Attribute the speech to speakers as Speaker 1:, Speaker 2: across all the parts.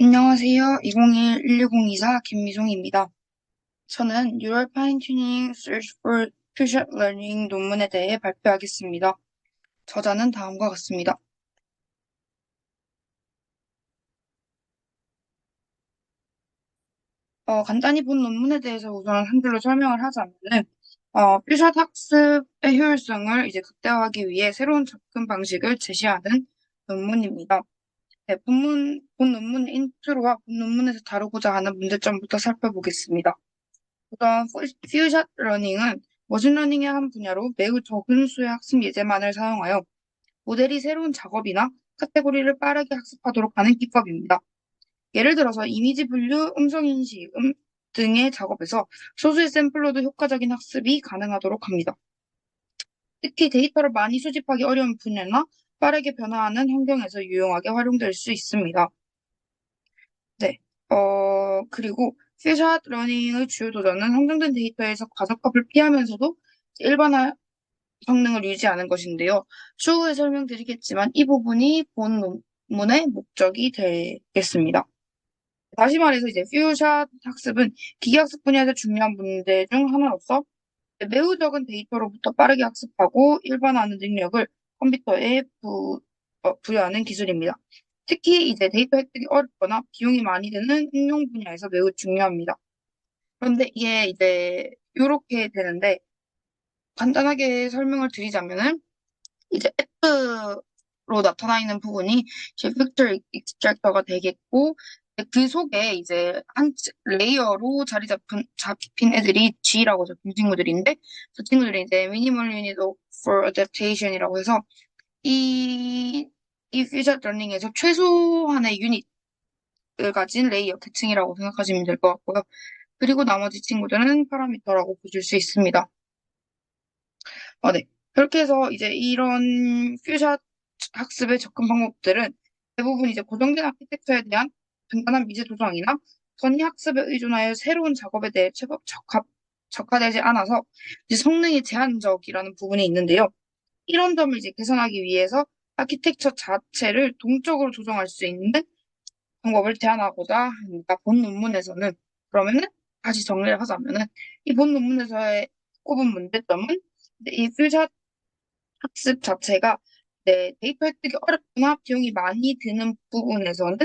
Speaker 1: 안녕하세요. 2021-12024 김미송입니다. 저는 Neural Fine-Tuning Search for Future Learning 논문에 대해 발표하겠습니다. 저자는 다음과 같습니다. 어, 간단히 본 논문에 대해서 우선 한 줄로 설명을 하자면은, 어, 퓨샷 학습의 효율성을 이제 극대화하기 위해 새로운 접근 방식을 제시하는 논문입니다. 네, 본문, 본 논문 인트로와 본 논문에서 다루고자 하는 문제점부터 살펴보겠습니다. 우선 퓨샷 러닝은 머신러닝의 한 분야로 매우 적은 수의 학습 예제만을 사용하여 모델이 새로운 작업이나 카테고리를 빠르게 학습하도록 하는 기법입니다. 예를 들어서 이미지 분류, 음성 인식 음, 등의 작업에서 소수의 샘플로도 효과적인 학습이 가능하도록 합니다. 특히 데이터를 많이 수집하기 어려운 분야나 빠르게 변화하는 환경에서 유용하게 활용될 수 있습니다. 네, 어, 그리고 퓨샷 러닝의 주요 도전은 한정된 데이터에서 과적합을 피하면서도 일반화 성능을 유지하는 것인데요. 추후에 설명드리겠지만 이 부분이 본 논문의 목적이 되겠습니다. 다시 말해서 이제 퓨샷 학습은 기계학습 분야에서 중요한 문제 중 하나로서 매우 적은 데이터로부터 빠르게 학습하고 일반화하는 능력을 컴퓨터에 부, 어, 부여하는 기술입니다. 특히 이제 데이터 획득이 어렵거나 비용이 많이 드는 응용 분야에서 매우 중요합니다. 그런데 이게 이제 이렇게 되는데 간단하게 설명을 드리자면은 이제 F로 나타나 있는 부분이 제 팩tor 익스트랙터가 되겠고 그 속에 이제 한 레이어로 자리 잡힌, 잡힌 애들이 G라고 적힌 친구들인데 그 친구들이 이제 Minimal Unit for Adaptation이라고 해서 이, 이 퓨전 러닝에서 최소한의 유닛을 가진 레이어 계층이라고 생각하시면 될 것 같고요. 그리고 나머지 친구들은 파라미터라고 보실 수 있습니다. 어, 네. 그렇게 해서 이제 이런 퓨샷 학습의 접근 방법들은 대부분 이제 고정된 아키텍처에 대한 간단한 미제 조정이나 전이 학습에 의존하여 새로운 작업에 대해 제법 적합, 적화되지 않아서 이제 성능이 제한적이라는 부분이 있는데요. 이런 점을 이제 개선하기 위해서 아키텍처 자체를 동적으로 조정할 수 있는 방법을 제안하고자 합니다. 본 논문에서는 그러면은 다시 정리를 하자면은 이 본 논문에서의 꼽은 문제점은 이 퓨샷 학습 자체가 네, 데이터 획득이 어렵거나 비용이 많이 드는 부분에서는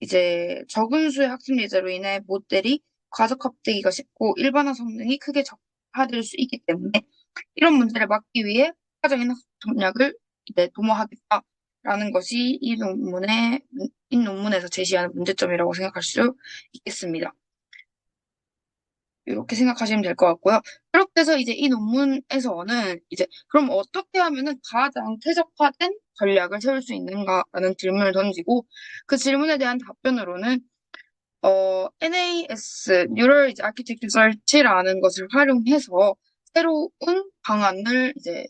Speaker 1: 이제 적은 수의 학습 예제로 인해 모델이 과적 합되기가 쉽고 일반화 성능이 크게 적화될 수 있기 때문에 이런 문제를 막기 위해 효과적인 학습 전략을 이제 도모하겠다라는 것이 이 논문의 이 논문에서 제시하는 문제점이라고 생각할 수 있겠습니다. 이렇게 생각하시면 될 것 같고요. 그렇게 해서 이제 이 논문에서는 이제 그럼 어떻게 하면은 가장 최적화된 전략을 세울 수 있는가라는 질문을 던지고 그 질문에 대한 답변으로는 어, NAS, Neural Architecture Search라는 것을 활용해서 새로운 방안을 이제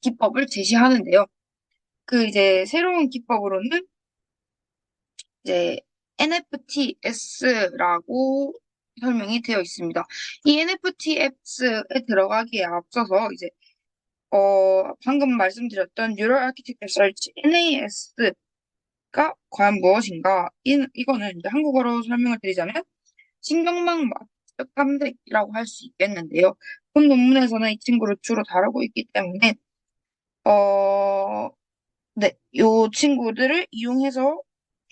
Speaker 1: 기법을 제시하는데요. 그 이제 새로운 기법으로는 이제 NFTS라고 설명이 되어 있습니다. 이 NFTS에 들어가기에 앞서서 이제 어 방금 말씀드렸던 Neural Architecture Search NAS 가 과연 무엇인가? 이, 이거는 이제 한국어로 설명을 드리자면 신경망 맞춤 탐색이라고 할 수 있겠는데요. 본 논문에서는 이 친구를 주로 다루고 있기 때문에 어, 네, 요 친구들을 이용해서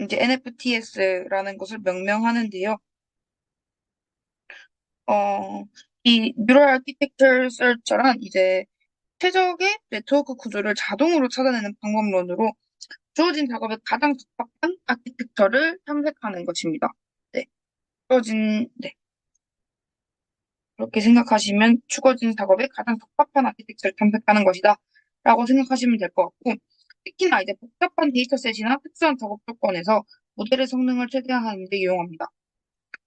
Speaker 1: 이제 NFTS라는 것을 명명하는데요. 어, 이 뉴럴 아키텍처 서처란 이제 최적의 네트워크 구조를 자동으로 찾아내는 방법론으로 주어진 작업에 가장 적합한 아키텍처를 탐색하는 것입니다. 네. 주어진, 네. 그렇게 생각하시면 주어진 작업에 가장 적합한 아키텍처를 탐색하는 것이다. 라고 생각하시면 될 것 같고, 특히나 이제 복잡한 데이터셋이나 특수한 작업 조건에서 모델의 성능을 최대화하는 데 이용합니다.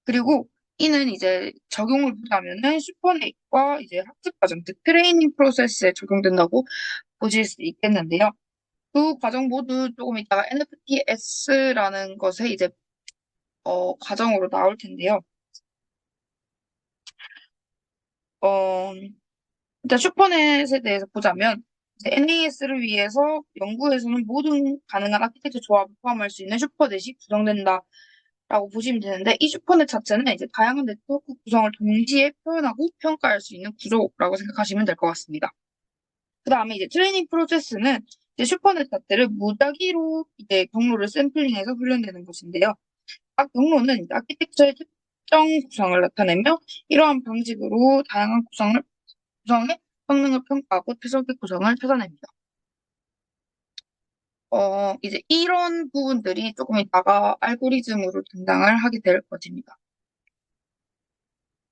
Speaker 1: 그리고 이는 이제 적용을 보자면은 슈퍼넷과 이제 학습 과정, 즉 트레이닝 프로세스에 적용된다고 보실 수 있겠는데요. 두 과정 모두 조금 이따가 NFTS라는 것에 이제 어, 과정으로 나올 텐데요. 어, 일단 슈퍼넷에 대해서 보자면 NAS를 위해서 연구에서는 모든 가능한 아키텍처 조합을 포함할 수 있는 슈퍼넷이 구성된다라고 라고 보시면 되는데 이 슈퍼넷 자체는 이제 다양한 네트워크 구성을 동시에 표현하고 평가할 수 있는 구조라고 생각하시면 될 것 같습니다. 그 다음에 이제 트레이닝 프로세스는 이제 슈퍼넷 자체를 무작위로 이제 경로를 샘플링해서 훈련되는 것인데요. 각 경로는 아키텍처의 특정 구성을 나타내며 이러한 방식으로 다양한 구성을 구성의 성능을 평가하고 최적의 구성을 찾아냅니다. 어, 이제 이런 부분들이 조금 이따가 알고리즘으로 등장을 하게 될 것입니다.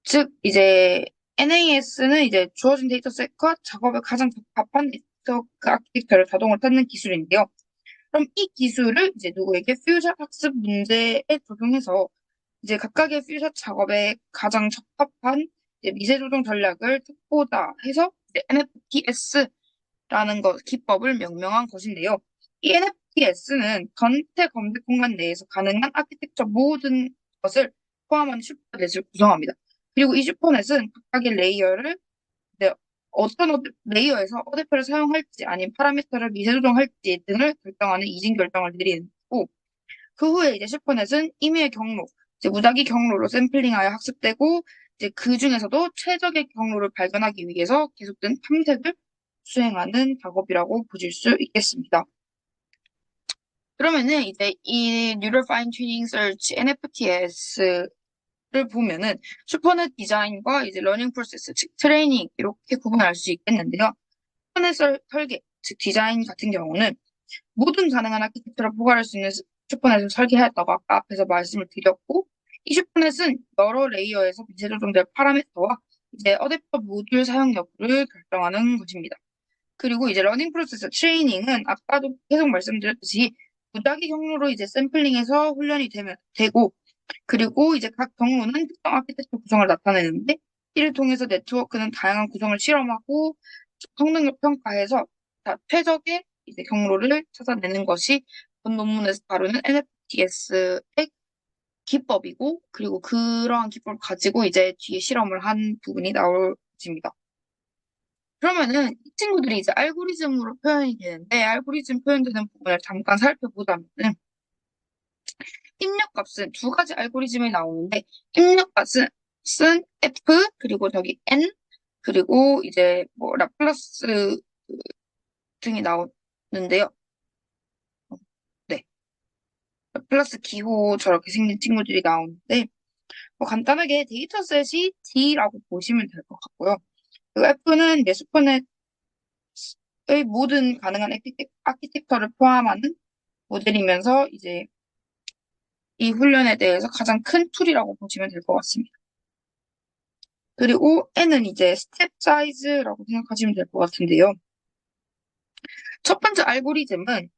Speaker 1: 즉, 이제 NAS는 이제 주어진 데이터셋과 작업에 가장 적합한 네트워크 아키텍처를 자동으로 찾는 기술인데요. 그럼 이 기술을 이제 누구에게 퓨전 학습 문제에 적용해서 이제 각각의 퓨전 작업에 가장 적합한 미세 조정 전략을 찾고자 해서 NFTS라는 것 기법을 명명한 것인데요. 이 NFTS는 전체 검색 공간 내에서 가능한 아키텍처 모든 것을 포함한 슈퍼넷을 구성합니다. 그리고 이 슈퍼넷은 각각의 레이어를 어떤 레이어에서 어대표를 사용할지 아니면 파라미터를 미세 조정할지 등을 결정하는 이진 결정을 내리고 그 후에 이제 슈퍼넷은 임의의 경로, 이제 무작위 경로로 샘플링하여 학습되고 이제 그 중에서도 최적의 경로를 발견하기 위해서 계속된 탐색을 수행하는 작업이라고 보실 수 있겠습니다. 그러면은 이제 이 Neural Search NFTS 를 보면은 슈퍼넷 디자인과 이제 러닝 프로세스, 즉 트레이닝 이렇게 구분할 수 있겠는데요. 슈퍼넷 설- 설계, 즉 디자인 같은 경우는 모든 가능한 아키텍처를 포괄할 수 있는 슈퍼넷을 설계하였다고 아까 앞에서 말씀을 드렸고 이 슈퍼넷은 여러 레이어에서 미세 조정될 파라미터와 이제 어댑터 모듈 사용 여부를 결정하는 것입니다. 그리고 이제 러닝 프로세스 트레이닝은 아까도 계속 말씀드렸듯이 무작위 경로로 이제 샘플링해서 훈련이 되면 되고 그리고 이제 각 경로는 특정 아키텍처 구성을 나타내는데 이를 통해서 네트워크는 다양한 구성을 실험하고 성능을 평가해서 다 최적의 이제 경로를 찾아내는 것이 본 논문에서 다루는 NFTS의 기법이고 그리고 그러한 기법을 가지고 이제 뒤에 실험을 한 부분이 나올 것입니다. 그러면은 이 친구들이 이제 알고리즘으로 표현이 되는데 알고리즘 표현되는 부분을 잠깐 살펴보자면은 입력값은 두 가지 알고리즘이 나오는데 입력값은 쓴 F 그리고 저기 N 그리고 이제 뭐 라플라스 그 등이 나오는데요. 어, 네. 라플라스 기호 저렇게 생긴 친구들이 나오는데 뭐 간단하게 데이터셋이 D라고 보시면 될 것 같고요. 그리고 F는 이제 슈퍼넷의 모든 가능한 아키텍, 아키텍처를 포함하는 모델이면서 이제 이 훈련에 대해서 가장 큰 툴이라고 보시면 될 것 같습니다. 그리고 N은 이제 스텝 사이즈라고 생각하시면 될 것 같은데요. 첫 번째 알고리즘은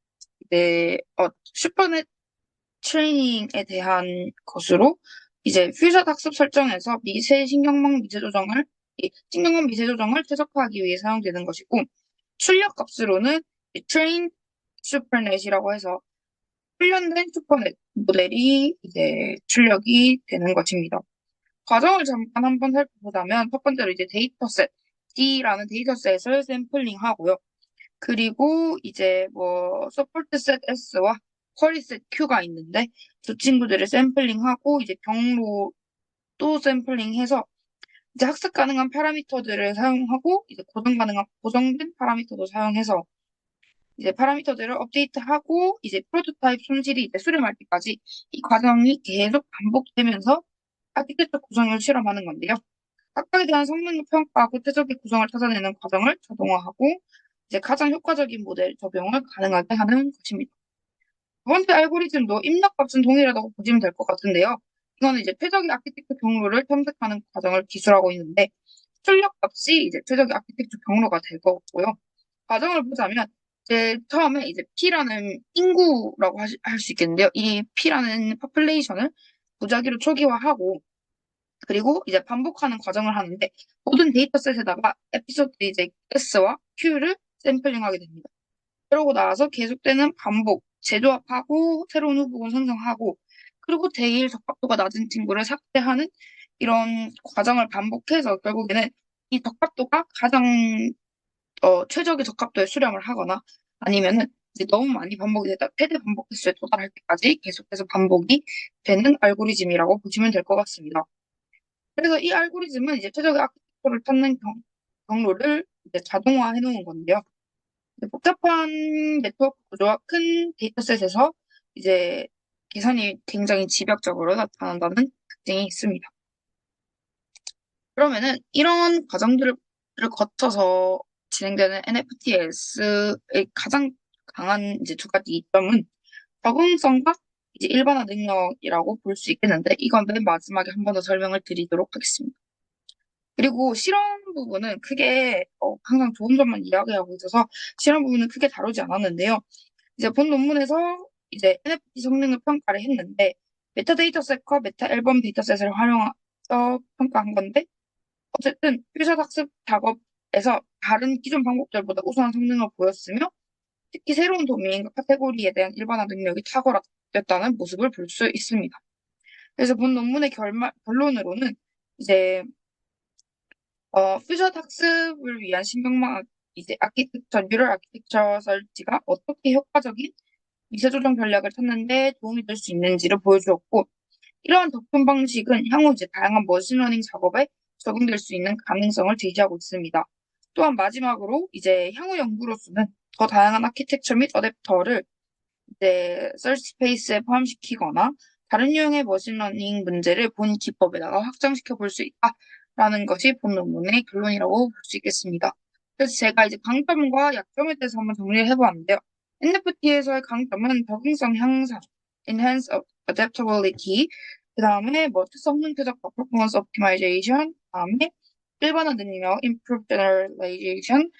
Speaker 1: 이제 어, 슈퍼넷 트레이닝에 대한 것으로 이제 퓨전 학습 설정에서 미세 신경망 미세 조정을 이 신경망 미세 조정을 최적화하기 위해 사용되는 것이고 출력 값으로는 트레인 슈퍼넷이라고 해서 훈련된 슈퍼넷 모델이 이제 출력이 되는 것입니다. 과정을 잠깐 한번 살펴보자면 첫 번째로 이제 데이터셋 D라는 데이터셋을 샘플링하고요. 그리고 이제 뭐 서포트셋 S와 쿼리셋 Q가 있는데 두 친구들을 샘플링하고 이제 경로도 샘플링해서 이제 학습 가능한 파라미터들을 사용하고 이제 고정 가능한 고정된 파라미터도 사용해서 이제 파라미터들을 업데이트하고 이제 프로토타입 손실이 이제 수렴할 때까지 이 과정이 계속 반복되면서 아키텍처 구성을 실험하는 건데요. 각각에 대한 성능을 평가하고 최적의 구성을 찾아내는 과정을 자동화하고 이제 가장 효과적인 모델 적용을 가능하게 하는 것입니다. 두 번째 알고리즘도 입력값은 동일하다고 보시면 될 것 같은데요. 이거는 이제 최적의 아키텍처 경로를 탐색하는 과정을 기술하고 있는데 출력값이 이제 최적의 아키텍처 경로가 될 거고요. 과정을 보자면 이제 처음에 이제 P라는 인구라고 할 수 있겠는데요. 이 P라는 퍼플레이션을 무작위로 초기화하고 그리고 이제 반복하는 과정을 하는데 모든 데이터셋에다가 에피소드 이제 S와 Q를 샘플링하게 됩니다. 그러고 나서 계속되는 반복, 재조합하고 새로운 후보군 생성하고 그리고 제일 적합도가 낮은 친구를 삭제하는 이런 과정을 반복해서 결국에는 이 적합도가 가장 어, 최적의 적합도에 수렴을 하거나 아니면은 이제 너무 많이 반복이 되다 최대 반복 횟수에 도달할 때까지 계속해서 반복이 되는 알고리즘이라고 보시면 될 것 같습니다. 그래서 이 알고리즘은 이제 최적의 아키텍처를 찾는 경, 경로를 이제 자동화해 놓은 건데요. 복잡한 네트워크 구조와 큰 데이터셋에서 이제 계산이 굉장히 집약적으로 나타난다는 특징이 있습니다. 그러면은 이런 과정들을 거쳐서 진행되는 NFTS의 가장 강한 이제 두 가지 이점은 적응성과 이제 일반화 능력이라고 볼 수 있겠는데 이건 맨 마지막에 한 번 더 설명을 드리도록 하겠습니다. 그리고 실험 부분은 크게 어, 항상 좋은 점만 이야기하고 있어서 실험 부분은 크게 다루지 않았는데요. 이제 본 논문에서 이제 NFT 성능을 평가를 했는데 메타 데이터셋과 메타 앨범 데이터셋을 활용해서 평가한 건데 어쨌든 퓨전 학습 작업 에서 다른 기존 방법들보다 우수한 성능을 보였으며 특히 새로운 도메인과 카테고리에 대한 일반화 능력이 탁월했다는 모습을 볼 수 있습니다. 그래서 본 논문의 결말, 결론으로는 이제 어, 퓨전 학습을 위한 신경망 이제 아키텍처, 뉴럴 아키텍처 설치가 어떻게 효과적인 미세 조정 전략을 찾는데 도움이 될 수 있는지를 보여주었고 이러한 접근 방식은 향후 이제 다양한 머신러닝 작업에 적용될 수 있는 가능성을 제시하고 있습니다. 또한 마지막으로 이제 향후 연구로서는 더 다양한 아키텍처 및 어댑터를 이제 서치 스페이스에 포함시키거나 다른 유형의 머신러닝 문제를 본 기법에다가 확장시켜 볼 수 있다라는 것이 본 논문의 결론이라고 볼 수 있겠습니다. 그래서 제가 이제 강점과 약점에 대해서 한번 정리를 해보았는데요. NFT에서의 강점은 적응성 향상, enhance adaptability, 그 다음에 뭐 특성 형태적과 performance optimization, 그 다음에 일반화 능력, improve generalization,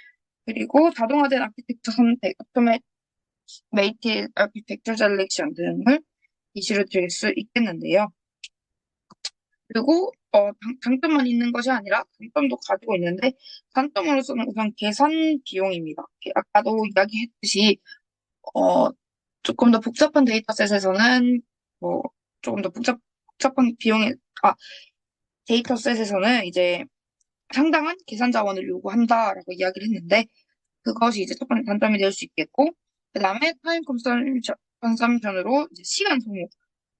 Speaker 1: 그리고 자동화된 아키텍처 선택, automated architecture selection 등을 이시로 드릴 수 있겠는데요. 그리고 어, 장, 점만 있는 것이 아니라 단점도 가지고 있는데 단점으로서는 우선 계산 비용입니다. 아까도 이야기했듯이 어, 조금 더 복잡한 데이터셋에서는 뭐 조금 더 복잡, 복잡한 비용이 아 데이터셋에서는 이제 상당한 계산 자원을 요구한다라고 이야기를 했는데 그것이 이제 첫 번째 단점이 될 수 있겠고 그 다음에 타임 컨섬션으로 이제 시간 소모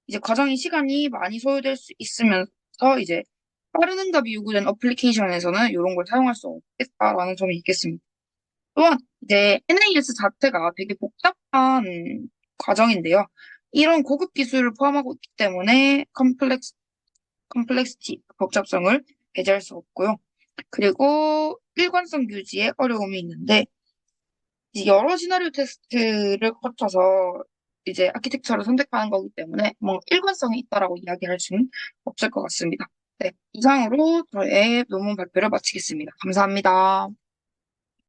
Speaker 1: 이제 과정이 시간이 많이 소요될 수 있으면서 이제 빠른 응답이 요구된 어플리케이션에서는 이런 걸 사용할 수 없겠다라는 점이 있겠습니다. 또한 이제 NAS 자체가 되게 복잡한 과정인데요. 이런 고급 기술을 포함하고 있기 때문에 컴플렉스, 컴플렉시티, 복잡성을 배제할 수 없고요. 그리고 일관성 유지에 어려움이 있는데 여러 시나리오 테스트를 거쳐서 이제 아키텍처를 선택하는 거기 때문에 뭐 일관성이 있다라고 이야기할 수는 없을 것 같습니다. 네, 이상으로 저의 논문 발표를 마치겠습니다. 감사합니다.